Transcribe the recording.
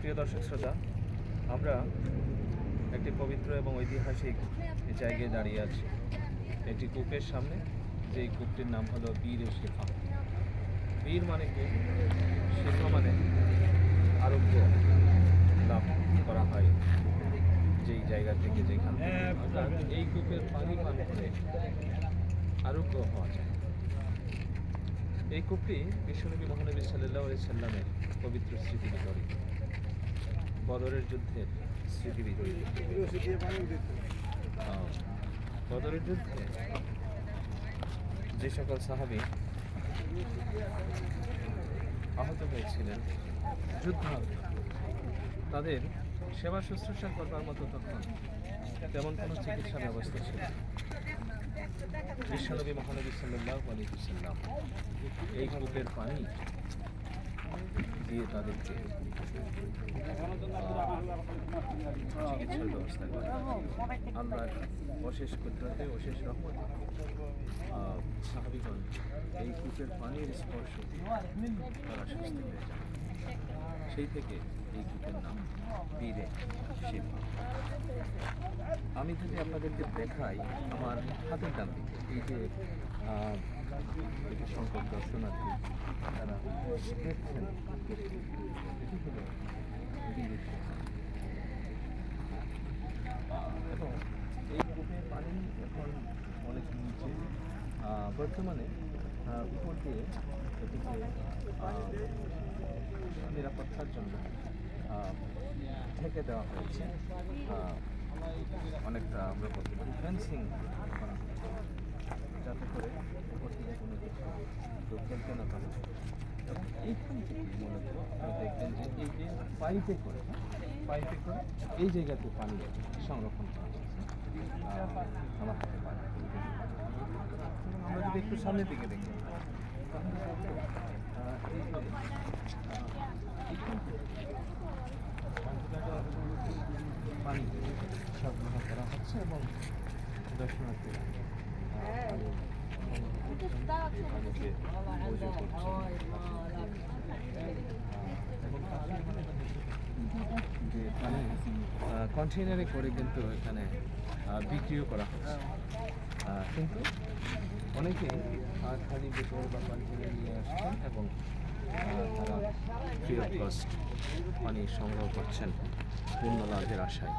প্রিয় দর্শক শ্রোতা, আমরা একটি পবিত্র এবং ঐতিহাসিক জায়গায় দাঁড়িয়ে আছি। একটি কূপের সামনে, যেই কূপটির নাম হলো বীর শেফা বীর মানে কি? শেফা মানে আরোগ্য লাভ করা হয় যেই জায়গা থেকে যেখান এই কূপের পানি পান করে আরোগ্য হওয়া যায়। এই কূপটি বিশ্বনবী মহানবী সাল্লাহ সাল্লামের পবিত্র স্মৃতি বিজড়িত বদরের যুদ্ধের স্মৃতি বিজড়িত বদরের যুদ্ধে যে সকল সাহাবি আহত হয়েছিলেন, যুদ্ধ তাদের সেবা শুশ্রূষা করবার মতো তখন তেমন কোনো চিকিৎসা ব্যবস্থা ছিল। বিশ্বনবী মহানবী সাল্লাহ আলী সাল্লাম এই কূপের পানি দিয়ে তাদেরকে ব্যবস্থা করে আমরা অশেষ কুদরতে, অশেষ রহমতে সাহাবিগণ এই কূপের পানির স্পর্শ তারা সুস্থ হয়ে যায় সেই থেকে এই কূপের নাম বীরে শিব। আমি যদি আপনাদেরকে দেখাই আমার হাতের ডান দিকে, এই যে আহ, দর্শনার্থী তারা দেখছেন। এবং এই কূপের পানি এখন অনেক নিচে। বর্তমানে উপর দিয়ে এটিকে নিরাপত্তার জন্য ঢেকে দেওয়া হয়েছে। অনেকটা আমরা ফেন্সিং করা যাতে করে না পারে। এবং এইখান থেকে মূলত আপনারা দেখবেন যে এই যে পাইপে করে পাইপে করে এই জায়গাতে পানি সংরক্ষণ করা হয়েছে। আমার হাতে পানি। আমরা যদি একটু সামনের দিকে দেখি। পানি সরবরাহ করা হচ্ছে এবং দর্শনার্থীরা কন্টেনারে করে কিন্তু এখানে বিক্রিও করা হচ্ছে। কিন্তু অনেকে খালি বোতল বা কন্টেনার নিয়ে আসছেন এবং তারা ফ্রি অফ কস্ট পানি সংগ্রহ করছেন পূর্ণ লাভের আশায়।